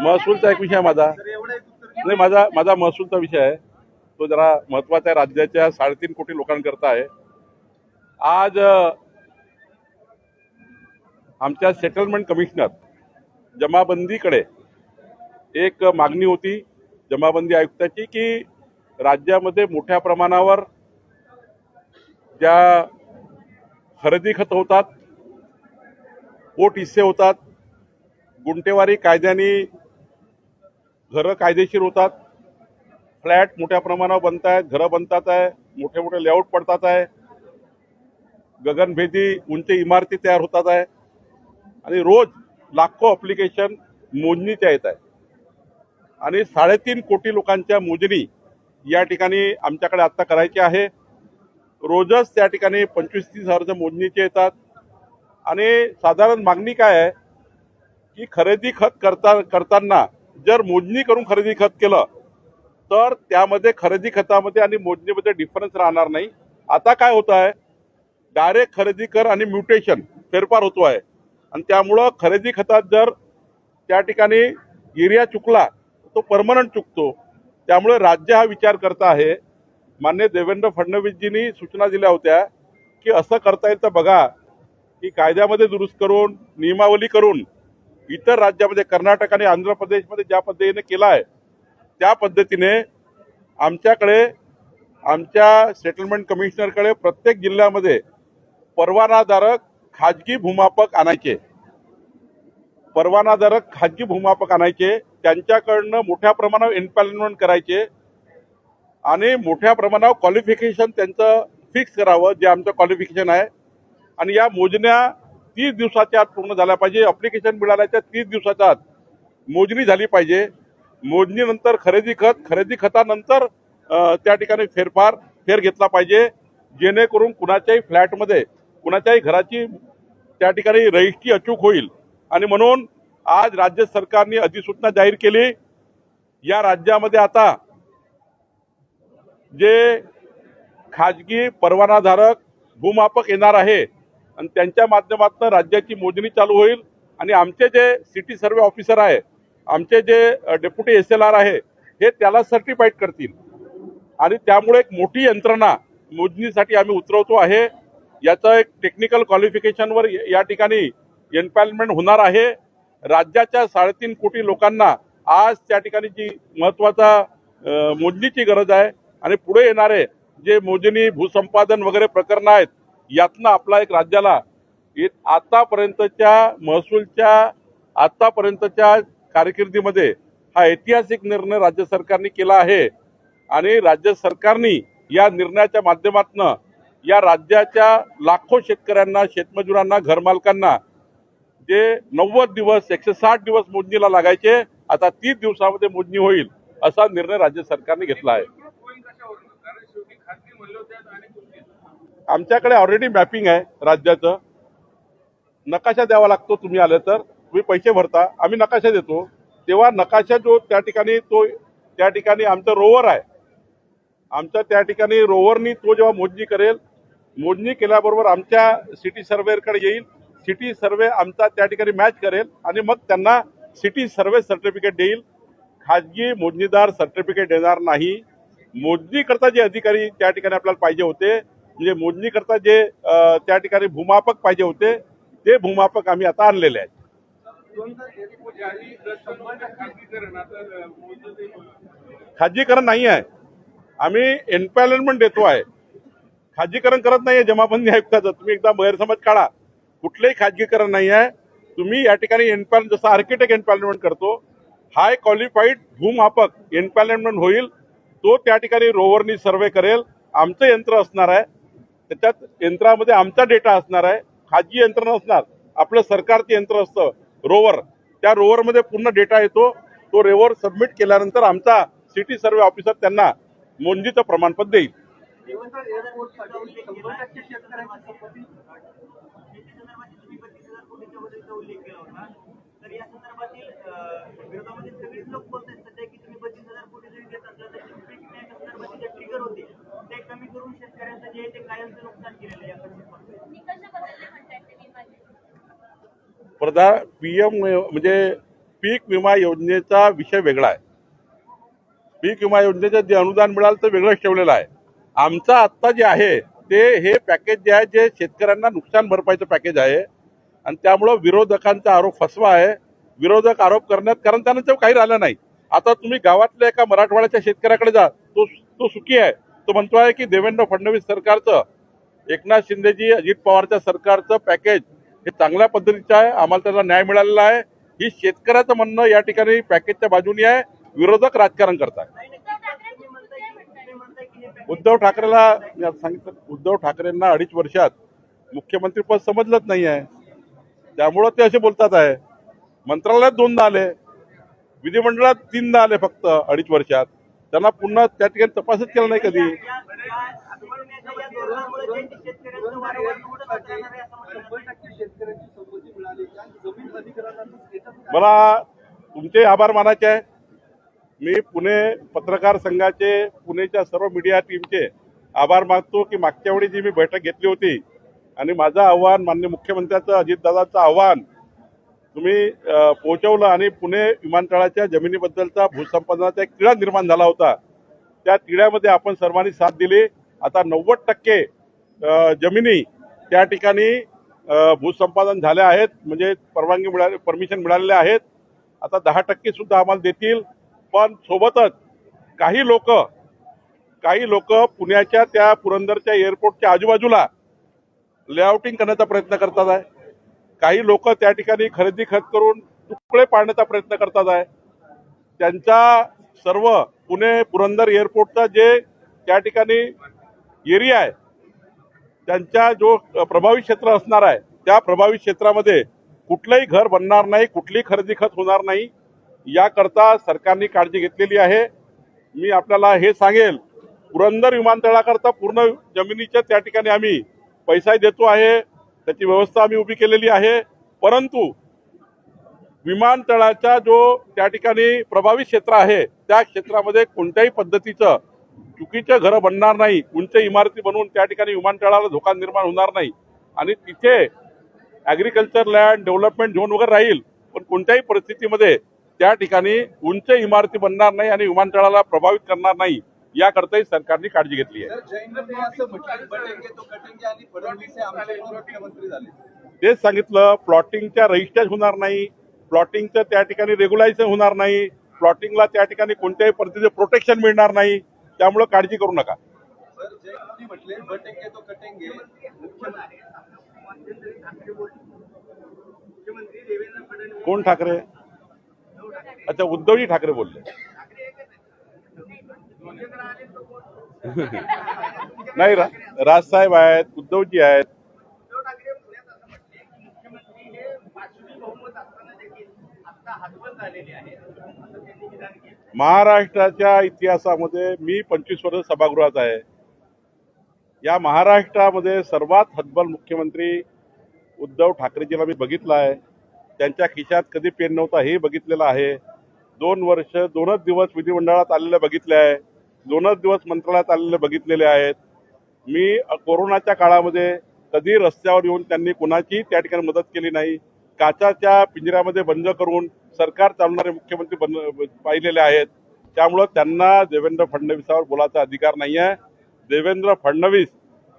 महसूलचा एक विषय आहे माझा. नाही माझा माझा महसूलचा विषय आहे. तो जरा महत्त्वाचा आहे राज्याच्या साडेतीन कोटी लोकांकरता आहे. आज आमच्या सेटलमेंट कमिशनर जमाबंदीकडे एक मागणी होती जमाबंदी आयुक्ताची की राज्यामध्ये मोठ्या प्रमाणावर ज्या खरेदी खत होतात पोट हिस्से होतात गुंटेवारी कायद्याने घरं कायदेशीर होतात. फ्लॅट मोठ्या प्रमाणावर बनत आहेत घरं बनतात आहे मोठे मोठे लेआउट पडतात आहे. गगनभेदी उंच इमारती तयार होतात आहे. आणि रोज लाखो अप्लिकेशन मोजणीच्या येत आहे आणि साडेतीन कोटी लोकांच्या मोजणी या ठिकाणी आमच्याकडे आत्ता करायची आहे. रोजच त्या ठिकाणी पंचवीस तीस हजारच्या मोजणीचे येतात. आणि साधारण मागणी काय आहे? की खरेदी खत करता करताना जर मोजणी करून खरेदी खत केलं तर त्यामध्ये खरेदी खतामध्ये आणि मोजणीमध्ये डिफरन्स राहणार नाही. आता काय होत आहे? डायरेक्ट खरेदी कर आणि म्युटेशन फेरफार होतो आहे. आणि त्यामुळं खरेदी खतात जर त्या ठिकाणी एरिया चुकला तो परमनंट चुकतो. त्यामुळे राज्य हा विचार करत आहे. मान्य देवेंद्र फडणवीसजींनी सूचना दिल्या होत्या की असं करता येईल तर बघा की कायद्यामध्ये दुरुस्त करून नियमावली करून इतर राज्यामध्ये कर्नाटक आणि आंध्र प्रदेशमध्ये ज्या पद्धतीने केला आहे त्या पद्धतीने आमच्याकडे आमच्या सेटलमेंट कमिशनरकडे प्रत्येक जिल्ह्यामध्ये परवानाधारक खाजगी भूमापक आणायचे. परवानाधारक खाजगी भूमापक आणायचे त्यांच्याकडनं मोठ्या प्रमाणावर एम्पॅलमेंट करायचे आणि मोठ्या प्रमाणावर क्वालिफिकेशन त्यांचं फिक्स करावं जे आमचं क्वालिफिकेशन आहे. आणि या मोजण्या तीस दिवसाच्या आत पूर्ण झाल्या पाहिजे. अप्लिकेशन मिळाल्याच्या तीस दिवसाच्या आत मोजणी झाली पाहिजे. मोजणीनंतर खरेदी खत खरेदी खतानंतर त्या ठिकाणी फेरफार फेर घेतला पाहिजे. जेणेकरून कुणाच्याही फ्लॅटमध्ये कुणाच्याही घराची त्या ठिकाणी रजिस्ट्री अचूक होईल. आणि म्हणून आज राज्य सरकारने अधिसूचना जाहीर केली. या राज्यामध्ये आता जे खाजगी परवानाधारक भूमापक येणार आहे आणि त्यांच्या माध्यमातून राज्याची मोजणी चालू होईल. आणि आमचे जे सिटी सर्वे ऑफिसर आहे आमचे जे डेप्युटी एस एल आर आहे हे त्याला सर्टिफाईड करतील. आणि त्यामुळे एक मोठी यंत्रणा मोजणीसाठी आम्ही उतरवतो आहे. याचं एक टेक्निकल क्वालिफिकेशनवर या ठिकाणी एम्पॅलमेंट होणार आहे. राज्याच्या साडेतीन कोटी लोकांना आज त्या ठिकाणी जी महत्त्वाचा मोजणीची गरज आहे. आणि पुढे येणारे जे मोजणी भूसंपादन वगैरे प्रकरणं आहेत यातनं आपला एक राज्याला आतापर्यंतच्या महसूलच्या आतापर्यंतच्या कारकिर्दीमध्ये हा ऐतिहासिक निर्णय राज्य सरकारने केला आहे. आणि राज्य सरकारने या निर्णयाच्या माध्यमातून या राज्याच्या लाखो शेतकऱ्यांना शेतमजुरांना घरमालकांना जे नव्वद दिवस एकशे साठ दिवस मोजणीला लागायचे आता तीस दिवसामध्ये मोजणी होईल असा निर्णय राज्य सरकारने घेतला आहे. आमच्याकडे ऑलरेडी मॅपिंग आहे राज्याचं. नकाशा द्यावा लागतो तुम्ही आले तर. तुम्ही पैसे भरता आम्ही नकाशा देतो. तेव्हा नकाशा जो त्या ठिकाणी तो त्या ठिकाणी आमचं रोवर आहे. आमच्या त्या ठिकाणी रोवरनी तो जेव्हा मोजणी करेल मोजणी केल्याबरोबर आमच्या सिटी सर्वेकडे येईल. सिटी सर्वे आमचा त्या ठिकाणी मॅच करेल आणि मग त्यांना सिटी सर्वे सर्टिफिकेट देईल. खाजगी मोजणीदार सर्टिफिकेट देणार नाही. मोजणीकरता जे अधिकारी त्या ठिकाणी आपल्याला पाहिजे होते म्हणजे मोजणी करता जे त्या ठिकाणी भूमापक पाहिजे होते ते भूमापक आम्ही आता आणलेले आहेत. खाजगीकरण नाही आहे. आम्ही एम्पॅलमेंट देतो आहे. खाजगीकरण करत नाहीये जमाबंदी आयुक्ताचं. तुम्ही एकदा गैरसमज काढा. कुठलंही खाजगीकरण नाही आहे. तुम्ही या ठिकाणी एनपॅल जसं आर्किटेक्ट एम्पॅलमेंट करतो हाय क्वालिफाईड भूमापक एम्पॅलमेंट होईल. तो त्या ठिकाणी रोवरनी सर्वे करेल. आमचं यंत्र असणार आहे. त्याच्यात यंत्रामध्ये आमचा डेटा असणार आहे खाजगी यंत्रणा असणार आपलं सरकारचं यंत्र असतं रोवर त्या रोवरमध्ये पूर्ण डेटा येतो तो रोवर सबमिट केल्यानंतर आमचा सिटी सर्वे ऑफिसर त्यांना मोंजीचं प्रमाणपत्र देईल. तर या संदर्भातील विरोधामध्ये सगळेच लोक बोलत आहेत सध्या की तुम्ही बत्तीस हजार कोटी जरी देत असला तर पीक विम्याच्या संदर्भातील जे ट्रिगर होते ते कमी करून शेतकऱ्यांचं जे आहे ते कायमचं नुकसान केलेलं आहे या कृषी निकष बदलले म्हणतायत ते विमाचे प्रधान पी एम म्हणजे पीक विमा योजनेचा विषय वेगळा आहे. पीक विमा योजनेचं जे अनुदान मिळालं तर वेगळंच ठेवलेलं आहे. आमचं आत्ता जे आहे ते हे पॅकेज जे आहे जे शेतकऱ्यांना नुकसान भरपाईचं पॅकेज आहे. आणि त्यामुळं विरोधकांचा आरोप फसवा आहे. विरोधक आरोप करण्यात कारण त्यांना ते काही राहिलं नाही. आता तुम्ही गावातल्या एका मराठवाड्याच्या शेतकऱ्याकडे जा तो तो सुखी आहे. तो म्हणतो आहे की देवेंद्र फडणवीस सरकारचं एकनाथ शिंदेजी अजित पवारच्या सरकारचं पॅकेज हे चांगल्या पद्धतीचं आहे आम्हाला त्याला न्याय मिळालेला आहे. ही शेतकऱ्याचं म्हणणं या ठिकाणी पॅकेजच्या बाजूनी आहे विरोधक राजकारण करतात उद्धव ठाकरेला सांगितलं उद्धव ठाकरेंना अडीच वर्षात मुख्यमंत्रीपद समजलंच नाही आहे. त्यामुळं ते असे बोलतात आहे. मंत्रालयात दोनदा आले. विधिमंडळात तीनदा आले फक्त अडीच वर्षात. त्यांना पुन्हा त्या ठिकाणी तपासच केला नाही कधी. मला तुमचे आभार मानायचे आहे. मी पुणे पत्रकार संघाचे पुणेच्या सर्व मीडिया टीमचे आभार मानतो की मागच्या वेळी जी मी बैठक घेतली होती आणि माझं आव्हान मान्य मुख्यमंत्र्याचं अजितदादाचं आव्हान तुम्ही पोहोचवलं आणि पुणे विमानतळाच्या जमिनीबद्दलचा भूसंपादनाचा एक तिढा निर्माण झाला होता. त्या तिढ्यामध्ये आपण सर्वांनी साथ दिली. आता नव्वद टक्के जमिनी त्या ठिकाणी भूसंपादन झाल्या आहेत. म्हणजे परवानगी मिळाली परमिशन मिळालेल्या आहेत. आता दहा टक्के सुद्धा आम्हाला देतील. पण सोबतच काही लोक काही लोक पुण्याच्या त्या पुरंदरच्या एअरपोर्टच्या आजूबाजूला लेआउटिंग करण्याचा प्रयत्न करतात आहे. काही लोक त्या ठिकाणी खरेदी खत करून तुकडे पाडण्याचा प्रयत्न करतात आहे. त्यांचा सर्व पुणे पुरंदर एअरपोर्टचा जे त्या ठिकाणी एरिया आहे त्यांच्या जो प्रभावी क्षेत्र असणार आहे त्या प्रभावी क्षेत्रामध्ये कुठलंही घर बनणार नाही कुठलीही खरेदी खत होणार नाही याकरता सरकारने काळजी घेतलेली आहे. मी आपल्याला हे सांगेल पुरंदर विमानतळाकरता पूर्ण जमिनीच्या त्या ठिकाणी आम्ही पैसा देतो आहे. त्याची व्यवस्था आम्ही उभी केलेली आहे. परंतु विमानतळाचा जो त्या ठिकाणी प्रभावित क्षेत्र आहे त्या क्षेत्रामध्ये कोणत्याही पद्धतीचं चुकीचं घरं बनणार नाही उंच इमारती बनवून त्या ठिकाणी विमानतळाला धोका निर्माण होणार नाही. आणि तिथे ॲग्रिकल्चर लँड डेव्हलपमेंट झोन वगैरे राहील पण कोणत्याही परिस्थितीमध्ये त्या ठिकाणी उंच इमारती बनणार नाही आणि विमानतळाला प्रभावित करणार नाही. याकरताही सरकारने काळजी घेतली आहे. तेच सांगितलं प्लॉटिंगच्या रजिस्टर होणार नाही प्लॉटिंगचं त्या ठिकाणी रेग्युलायझेशन होणार नाही प्लॉटिंगला त्या ठिकाणी कोणत्याही पद्धतीचे प्रोटेक्शन मिळणार नाही त्यामुळे काळजी करू नका. कोण ठाकरे? अच्छा उद्धवजी ठाकरे बोलले. नाही रा- राजसाहेब आहेत उद्धवजी आहेत. महाराष्ट्राच्या इतिहासामध्ये मी पंचवीस वर्ष सभागृहात आहे. या महाराष्ट्रामध्ये सर्वात हतबल मुख्यमंत्री उद्धव ठाकरेजीला मी बघितलं आहे. त्यांच्या खिशात कधी पेन नव्हता हे बघितलेलं आहे. दोन वर्ष दोनच दिवस विधिमंडळात आलेले बघितले आहे. दोनच दिवस मंत्रालयात आलेले बघितलेले आहेत. मी कोरोनाच्या काळामध्ये कधी रस्त्यावर येऊन त्यांनी कुणाची त्या ठिकाणी मदत केली नाही. काचाच्या पिंजऱ्यामध्ये बंद करून सरकार चालवणारे मुख्यमंत्री बन पाहिलेले आहेत. त्यामुळं त्यांना देवेंद्र फडणवीसावर बोलायचा अधिकार नाही आहे. देवेंद्र फडणवीस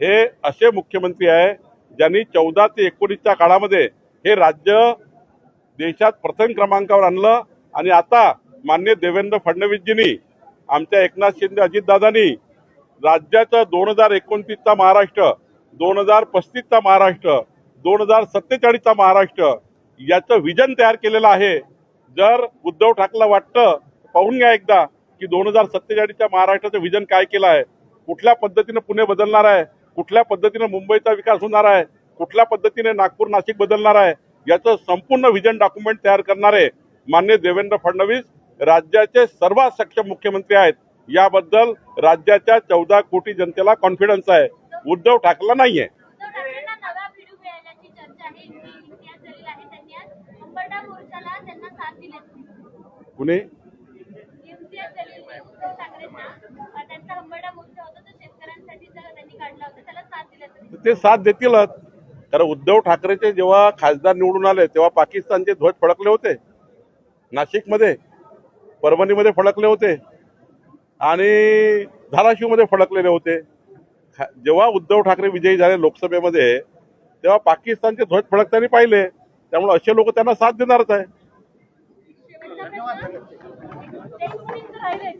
हे असे मुख्यमंत्री आहे ज्यांनी चौदा ते एकोणीसच्या काळामध्ये हे राज्य देशात प्रथम क्रमांकावर आणलं. आणि आता मान्य देवेंद्र फडणवीसजींनी आमच्या एकनाथ शिंदे अजितदादांनी राज्याचं दोन हजार एकोणतीसचा महाराष्ट्र दोन हजार पस्तीसचा महाराष्ट्र दोन हजार सत्तेचाळीसचा महाराष्ट्र याचं विजन तयार केलेलं आहे. जर उद्धव ठाकरेला वाटतं पाहून घ्या एकदा की दोन हजार सत्तेचाळीसच्या महाराष्ट्राचं विजन काय केलं आहे. कुठल्या पद्धतीने पुणे बदलणार आहे? कुठल्या पद्धतीने मुंबईचा विकास होणार आहे? कुठल्या पद्धतीने नागपूर नाशिक बदलणार आहे? याचं संपूर्ण विजन डॉक्युमेंट तयार करणारे मान्य देवेंद्र फडणवीस राज्याचे सर्वात सक्षम मुख्यमंत्री आहेत. याबद्दल राज्याच्या चौदा कोटी जनतेला कॉन्फिडन्स आहे. उद्धव ठाकरेला नाहीये. कुणी? ते साथ देतीलच. कारण उद्धव ठाकरेचे जेव्हा खासदार निवडून आले तेव्हा पाकिस्तानचे ध्वज फडकले होते. नाशिकमध्ये. परभणीमध्ये फडकले होते. आणि धाराशिवमध्ये फडकलेले होते. जेव्हा उद्धव ठाकरे विजयी झाले लोकसभेमध्ये तेव्हा पाकिस्तानचे ध्वज फडकताना पाहिले. त्यामुळे असे लोक त्यांना साथ देणारच आहे.